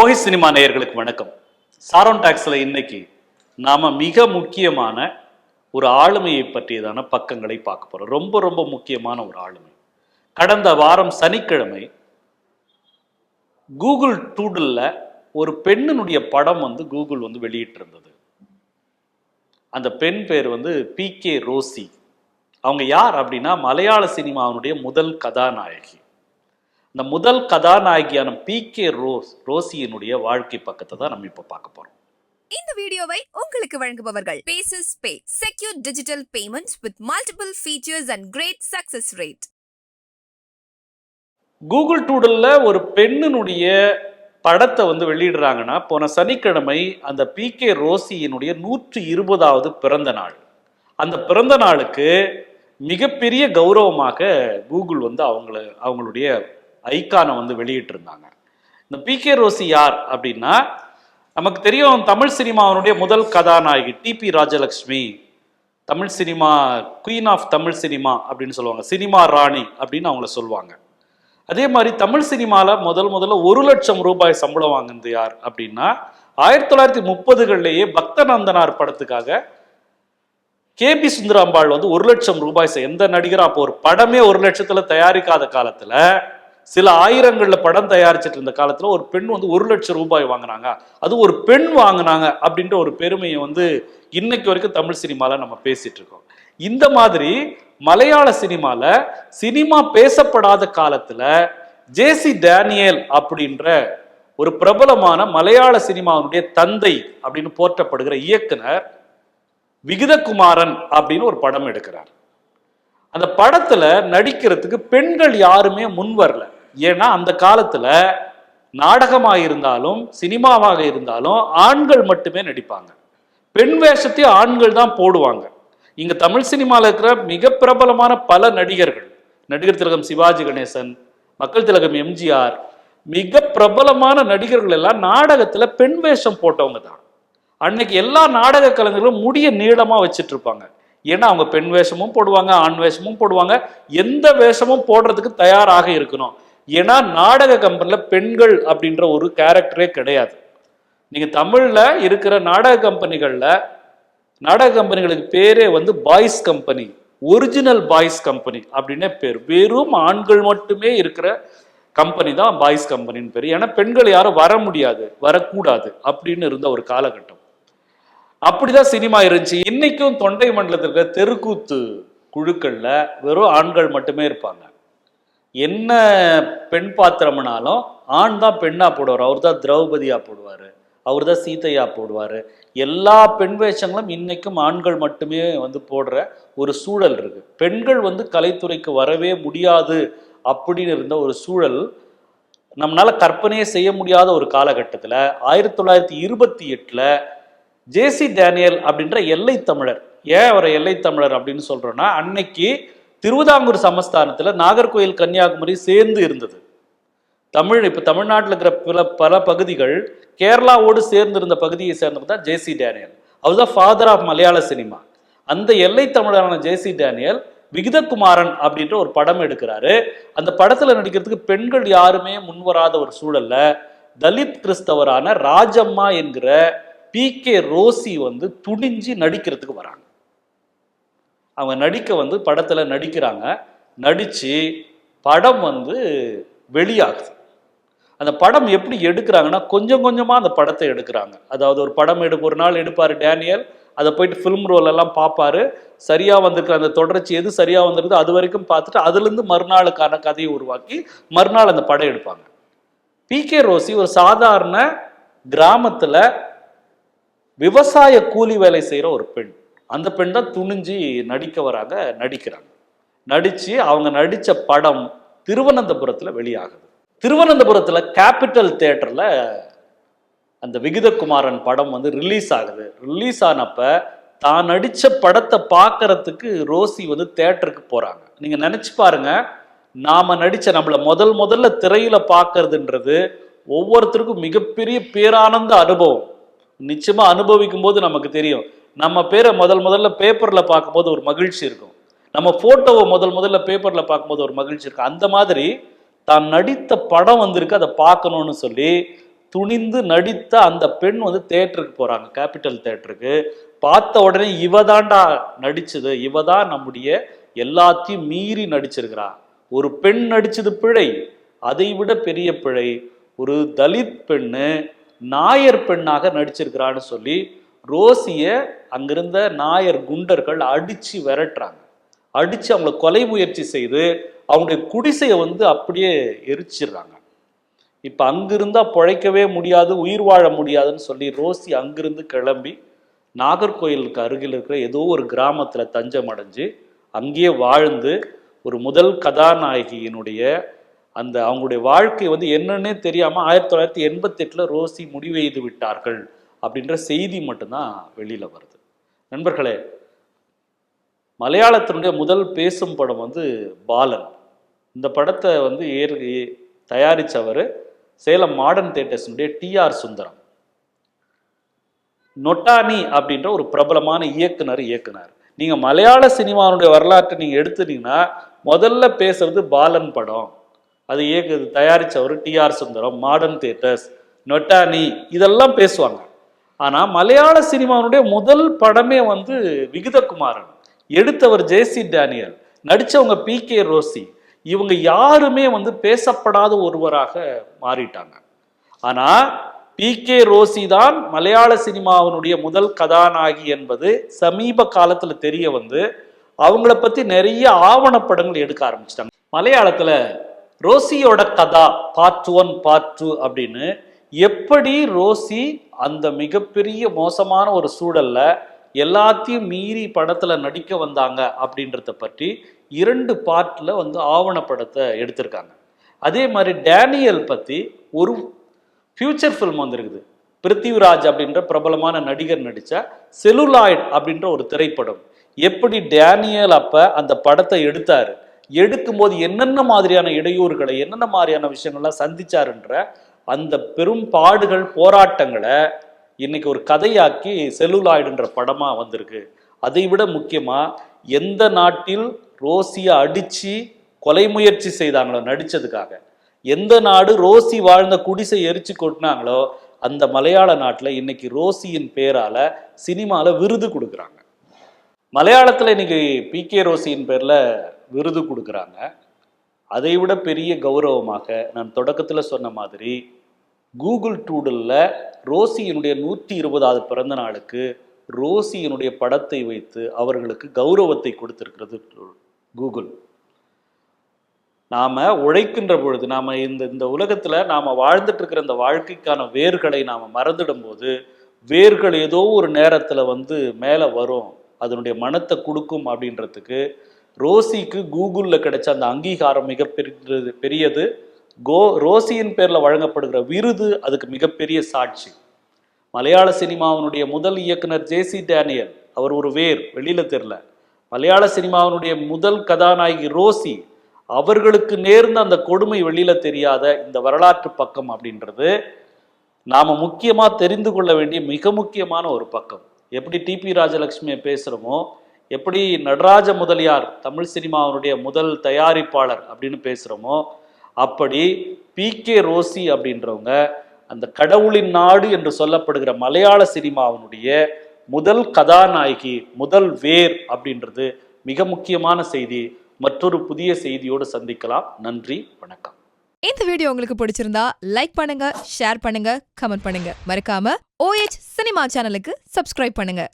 ஓஹி cinema நேயர்களுக்கு வணக்கம். Sharon டாக்ஸில் இன்னைக்கு நாம் மிக முக்கியமான ஒரு ஆளுமையை பற்றியதான பக்கங்களை பார்க்க போகிறோம் ரொம்ப ரொம்ப முக்கியமான ஒரு ஆளுமை. கடந்த வாரம் சனிக்கிழமை கூகுள் டூடில் ஒரு பெண்ணினுடைய படம் வந்து கூகுள் வந்து வெளியிட்டிருந்தது. அந்த பெண் பேர் வந்து பி கே ரோசி. அவங்க யார் அப்படின்னா மலையாள சினிமாவினுடைய முதல் கதாநாயகி. இந்த முதல் கதாநாயகியான பி கே ரோஸ் ரோசியினுடைய வாழ்க்கை பக்கத்தை தான் நம்ம இப்போ பார்க்க போறோம். இந்த வீடியோவை உங்களுக்கு வழங்குபவர்கள் bases pay secure digital payments with multiple features and great success rate Google டூடல்ல ஒரு பெண்ணினுடைய படத்தை வந்து வெளியிடுறாங்கன்னா போன சனிக்கிழமை அந்த பி கே ரோசியினுடைய நூற்றி இருபதாவது பிறந்த நாள். அந்த பிறந்த நாளுக்கு மிகப்பெரிய கௌரவமாக கூகுள் வந்து அவங்கள அவங்களுடைய ஐக்கானை வந்து வெளியிட்டிருந்தாங்க. இந்த பி கே ரோசி யார் அப்படின்னா நமக்கு தெரியும் தமிழ் சினிமாவினுடைய முதல் கதாநாயகி T P Rajalakshmi. Tamil cinema queen of Tamil cinema அப்படின்னு சொல்லுவாங்க. சினிமா ராணி அப்படின்னு அவங்கள சொல்லுவாங்க. அதே மாதிரி தமிழ் சினிமாவில் முதல் முதல்ல ஒரு லட்சம் ரூபாய் சம்பளம் வாங்குனது யார் அப்படின்னா ஆயிரத்தி தொள்ளாயிரத்தி முப்பதுகள்லேயே பக்தநந்தனார் படத்துக்காக கே பி சுந்தராம்பாள் வந்து ஒரு லட்சம் ரூபாய் எந்த நடிகரும் அப்போ ஒரு படமே ஒரு லட்சத்தில் தயாரிக்காத காலத்தில் சில ஆயிரங்கள்ல படம் தயாரிச்சிட்டு இருந்த காலத்துல ஒரு பெண் வந்து ஒரு லட்சம் ரூபாய் வாங்குனாங்க. அது ஒரு பெண் வாங்கினாங்க அப்படின்ற ஒரு பெருமையை வந்து இன்னைக்கு வரைக்கும் தமிழ் சினிமால நம்ம பேசிட்டு இருக்கோம். இந்த மாதிரி மலையாள சினிமால சினிமா பேசப்படாத காலத்துல ஜேசி டேனியல் அப்படின்ற ஒரு பிரபலமான மலையாள சினிமாவினுடைய தந்தை அப்படின்னு போற்றப்படுகிற இயக்குனர் விகிதகுமாரன் அப்படின்னு ஒரு படம் எடுக்கிறார். அந்த படத்துல நடிக்கிறதுக்கு பெண்கள் யாருமே முன் வரல. ஏன்னா அந்த காலத்துல நாடகமாக இருந்தாலும் சினிமாவாக இருந்தாலும் ஆண்கள் மட்டுமே நடிப்பாங்க. பெண் வேஷத்தையும் ஆண்கள் தான் போடுவாங்க. இங்க தமிழ் சினிமாவில் இருக்கிற மிக பிரபலமான பல நடிகர்கள் நடிகர் திலகம் சிவாஜி கணேசன் மக்கள் திலகம் எம்ஜிஆர் மிக பிரபலமான நடிகர்கள் எல்லாம் நாடகத்துல பெண் வேஷம் போட்டவங்க தான். அன்னைக்கு எல்லா நாடக கலைஞர்களும் முடிய நீளமா வச்சுட்டு இருப்பாங்க ஏன்னா அவங்க பெண் வேஷமும் போடுவாங்க ஆண் வேஷமும் போடுவாங்க. எந்த வேஷமும் போடுறதுக்கு தயாராக இருக்கணும். ஏன்னா நாடக கம்பெனில பெண்கள் அப்படின்ற ஒரு கேரக்டரே கிடையாது. நீங்க தமிழ்ல இருக்கிற நாடக கம்பெனிகள்ல நாடக கம்பெனிகளுக்கு பேரே வந்து boys company original boys company அப்படின்னே பேர். வெறும் ஆண்கள் மட்டுமே இருக்கிற கம்பெனி தான் பாய்ஸ் கம்பெனின்னு பேர். ஏன்னா பெண்கள் யாரும் வர முடியாது வரக்கூடாது அப்படின்னு இருந்த ஒரு காலகட்டம். அப்படிதான் சினிமா இருந்துச்சு. இன்னைக்கும் தொண்டை மண்டலத்தில் இருக்கிற தெருக்கூத்து குழுக்கள்ல வெறும் ஆண்கள் மட்டுமே இருப்பாங்க. என்ன பெண் பாத்திரம்னாலும் ஆண் தான் பெண்ணா போடுவார். அவர் தான் திரௌபதியா போடுவார். அவர் தான் சீதையா போடுவார். எல்லா பெண் வேஷங்களும் இன்னைக்கும் ஆண்கள் மட்டுமே வந்து போடுற ஒரு சூழல் இருக்கு. பெண்கள் வந்து கலைத்துறைக்கு வரவே முடியாது அப்படின்னு இருந்த ஒரு சூழல் நம்மளால கற்பனையே செய்ய முடியாத ஒரு காலகட்டத்தில் ஆயிரத்தி தொள்ளாயிரத்தி இருபத்தி எட்டில் ஜேசி டேனியல் அப்படின்ற எல்லை தமிழர் ஏன் அவரை எல்லை தமிழர் அப்படின்னு சொல்றோம்னா அன்னைக்கு திருவிதாங்கூர் சமஸ்தானத்தில் நாகர்கோயில் கன்னியாகுமரி சேர்ந்து இருந்தது. தமிழ் இப்போ தமிழ்நாட்டில் இருக்கிற பல பல பகுதிகள் கேரளாவோடு சேர்ந்து இருந்த பகுதியை சேர்ந்தவர் தான் ஜேசி டேனியல். அவர் தான் ஃபாதர் ஆஃப் மலையாள சினிமா அந்த எல்லை தமிழரான ஜேசி டேனியல் விகிதகுமாரன் அப்படின்ற ஒரு படம் எடுக்கிறாரு. அந்த படத்தில் நடிக்கிறதுக்கு பெண்கள் யாருமே முன்வராத ஒரு சூழல்ல தலித் கிறிஸ்தவரான ராஜம்மா என்கிற பி கே ரோசி வந்து துணிஞ்சு நடிக்கிறதுக்கு வராங்க. அவங்க நடிக்க வந்து படத்தில் நடிக்கிறாங்க. நடித்து படம் வந்து வெளியாகுது. அந்த படம் எப்படி எடுக்கிறாங்கன்னா கொஞ்சம் கொஞ்சமாக அந்த படத்தை எடுக்கிறாங்க. அதாவது ஒரு படம் எடு ஒரு நாள் எடுப்பார் டேனியல். அதை போயிட்டு ஃபிலிம் ரோல் எல்லாம் பார்ப்பாரு சரியாக வந்திருக்கிற அந்த தொடர்ச்சி எது சரியாக வந்திருக்குதோ அது வரைக்கும் பார்த்துட்டு அதுலேருந்து மறுநாளுக்கான கதையை உருவாக்கி மறுநாள் அந்த படம் எடுப்பாங்க. பி கே ரோசி ஒரு சாதாரண கிராமத்தில் விவசாய கூலி வேலை செய்கிற ஒரு பெண். அந்த பெண் தான் துணிஞ்சு நடிக்க வராங்க நடிக்கிறாங்க. நடித்து அவங்க நடித்த படம் திருவனந்தபுரத்தில் வெளியாகுது. திருவனந்தபுரத்தில் கேபிட்டல் தேட்டரில் அந்த விகிதகுமாரன் படம் வந்து ரிலீஸ் ஆகுது. ரிலீஸ் ஆனப்ப தான் நடித்த படத்தை பார்க்கறதுக்கு ரோசி வந்து தேட்டருக்கு போகிறாங்க நீங்கள் நினச்சி பாருங்க நாம் நடித்த நம்மள முதல் முதல்ல திரையில் பார்க்கறதுன்றது ஒவ்வொருத்தருக்கும் மிகப்பெரிய பேரானந்த அனுபவம். நிச்சயமாக அனுபவிக்கும் போது நமக்கு தெரியும். நம்ம பேரை முதல் முதல்ல பேப்பரில் பார்க்கும்போது ஒரு மகிழ்ச்சி இருக்கும். நம்ம ஃபோட்டோவை முதல் முதல்ல பேப்பரில் பார்க்கும்போது ஒரு மகிழ்ச்சி இருக்கும். அந்த மாதிரி தான் நடித்த படம் வந்திருக்கு அதை பார்க்கணும்னு சொல்லி துணிந்து நடித்த அந்த பெண் வந்து தேட்டருக்கு போகிறாங்க கேபிட்டல் தேட்டருக்கு பார்த்த உடனே இவ தாண்டா நடிச்சது இவ தான் நம்முடைய எல்லாத்தையும் மீறி நடிச்சிருக்கிறா. ஒரு பெண் நடிச்சது பிழை அதை விட பெரிய பிழை. ஒரு தலித் பெண்ணு நாயர் பெண்ணாக நடிச்சிருக்கிறான்னு சொல்லி ரோசியை அங்கிருந்த நாயர் குண்டர்கள் அடித்து விரட்டுறாங்க. அடித்து அவங்கள கொலை முயற்சி செய்து அவங்களுடைய குடிசையை வந்து அப்படியே எரிச்சிடுறாங்க. இப்போ அங்கிருந்தால் பிழைக்கவே முடியாது உயிர் வாழ முடியாதுன்னு சொல்லி ரோசி அங்கிருந்து கிளம்பி நாகர்கோயிலுக்கு அருகில் இருக்கிற ஏதோ ஒரு கிராமத்தில் தஞ்சம் அடைஞ்சு அங்கேயே வாழ்ந்து ஒரு முதல் கதாநாயகியினுடைய அந்த அவங்களுடைய வாழ்க்கை வந்து என்னன்னே தெரியாமல் ஆயிரத்தி தொள்ளாயிரத்தி எண்பத்தெட்டில் ரோசி முடிவெய்து விட்டார்கள். அப்படின்ற செய்தி மட்டும்தான் வெளியில் வருது. நண்பர்களே மலையாளத்தினுடைய முதல் பேசும் படம் வந்து பாலன். இந்த படத்தை வந்து ஏற் தயாரித்தவர் சேலம் மாடர்ன் தேட்டர்ஸினுடைய டிஆர் சுந்தரம். நொட்டானி அப்படின்ற ஒரு பிரபலமான இயக்குனர் இயக்குனர். நீங்கள் மலையாள சினிமாவுடைய வரலாற்றை நீங்கள் எடுத்துட்டீங்கன்னா முதல்ல பேசுறது பாலன் படம். அது இயக்கு தயாரித்தவர் T R Sundaram modern theatres Nottani இதெல்லாம் பேசுவாங்க. ஆனால் மலையாள சினிமாவுடைய முதல் படமே வந்து விகிதகுமாரன். எடுத்தவர் ஜேசி டேனியல் நடித்தவங்க பி கே ரோசி. இவங்க யாருமே வந்து பேசப்படாத ஒருவராக மாறிட்டாங்க. ஆனால் பி கே ரோசி தான் மலையாள சினிமாவினுடைய முதல் கதாநாயகி என்பது சமீப காலத்தில் தெரிய வந்து அவங்கள பற்றி நிறைய ஆவணப்படங்கள் எடுக்க ஆரம்பிச்சிட்டாங்க. மலையாளத்தில் ரோசியோட கதா பார்ட் ஒன் பார்ட் டூ அப்படின்னு எப்படி ரோசி அந்த மிகப்பெரிய மோசமான ஒரு சூழல்ல எல்லாத்தையும் மீறி படத்துல நடிக்க வந்தாங்க அப்படின்றத பற்றி இரண்டு பார்ட்ல வந்து ஆவணப்படத்தை எடுத்திருக்காங்க. அதே மாதிரி டேனியல் பத்தி ஒரு ஃபியூச்சர் ஃபில்ம் வந்திருக்குது. பிருத்திவிராஜ் அப்படின்ற பிரபலமான நடிகர் நடித்த செலுலாய்ட் அப்படின்ற ஒரு திரைப்படம். எப்படி டேனியல் அப்போ அந்த படத்தை எடுத்தார்? எடுக்கும்போது என்னென்ன மாதிரியான இடையூறுகளை என்னென்ன மாதிரியான விஷயங்கள்லாம் சந்திச்சாருன்ற அந்த பெரும் பாடுகள் போராட்டங்களை இன்னைக்கு ஒரு கதையாக்கி செல்லுலாய்டுன்ற படமாக வந்திருக்கு. அதை விட முக்கியமாக எந்த நாட்டில் ரோசியை அடித்து கொலை முயற்சி செய்தாங்களோ நடித்ததுக்காக எந்த நாடு ரோசி வாழ்ந்த குடிசை எரிச்சு கொட்டினாங்களோ அந்த மலையாள நாட்டில் இன்னைக்கு ரோசியின் பேரால சினிமாவில் விருது கொடுக்குறாங்க. மலையாளத்தில் இன்னைக்கு பி கே ரோசியின் பேரில் விருது கொடுக்குறாங்க. அதை விட பெரிய கௌரவமாக நான் தொடக்கத்தில் சொன்ன மாதிரி கூகுள் டூடலில் ரோசியினுடைய நூற்றி இருபதாவது பிறந்த நாளுக்கு ரோசியினுடைய படத்தை வைத்து அவர்களுக்கு கௌரவத்தை கொடுத்திருக்கிறது கூகுள். நாம் உழைக்கின்ற பொழுது நாம் இந்த இந்த உலகத்தில் நாம் வாழ்ந்துட்டு இருக்கிற இந்த வாழ்க்கைக்கான வேர்களை நாம் மறந்துடும் போது வேர்கள் ஏதோ ஒரு நேரத்தில் வந்து மேலே வரும் அதனுடைய மனத்தை கொடுக்கும் அப்படின்றதுக்கு ரோசிக்கு கூகுளில் கிடைச்ச அந்த அங்கீகாரம் மிகப்பெரியது பெரியது. கோ ரோசியின் பேரில் வழங்கப்படுகிற விருது அதுக்கு மிகப்பெரிய சாட்சி. மலையாள சினிமாவினுடைய முதல் இயக்குனர் ஜேசி டேனியல் அவர் ஒரு வேர் வெளியில தெரில மலையாள சினிமாவினுடைய முதல் கதாநாயகி ரோசி அவர்களுக்கு நேர்ந்த அந்த கொடுமை வெளியில தெரியாத இந்த வரலாற்று பக்கம் அப்படின்றது நாம முக்கியமாக தெரிந்து கொள்ள வேண்டிய மிக முக்கியமான ஒரு பக்கம். எப்படி டிபி ராஜலட்சுமியை பேசுகிறோமோ எப்படி நடராஜ முதலியார் தமிழ் சினிமாவினுடைய முதல் தயாரிப்பாளர் அப்படின்னு பேசுகிறோமோ அப்படி பி கே ரோசி அப்படின்றவங்க அந்த கடவுளின் நாடு என்று சொல்லப்படுகிற மலையாள சினிமாவினுடைய முதல் கதாநாயகி முதல் வேர் அப்படின்றது மிக முக்கியமான செய்தி. மற்றொரு புதிய செய்தியோடு சந்திக்கலாம். நன்றி வணக்கம். இந்த வீடியோ உங்களுக்கு பிடிச்சிருந்தா லைக் பண்ணுங்க ஷேர் பண்ணுங்க கமெண்ட் பண்ணுங்க. மறக்காம ஓஎச் சினிமா சேனலுக்கு சப்ஸ்கிரைப் பண்ணுங்க.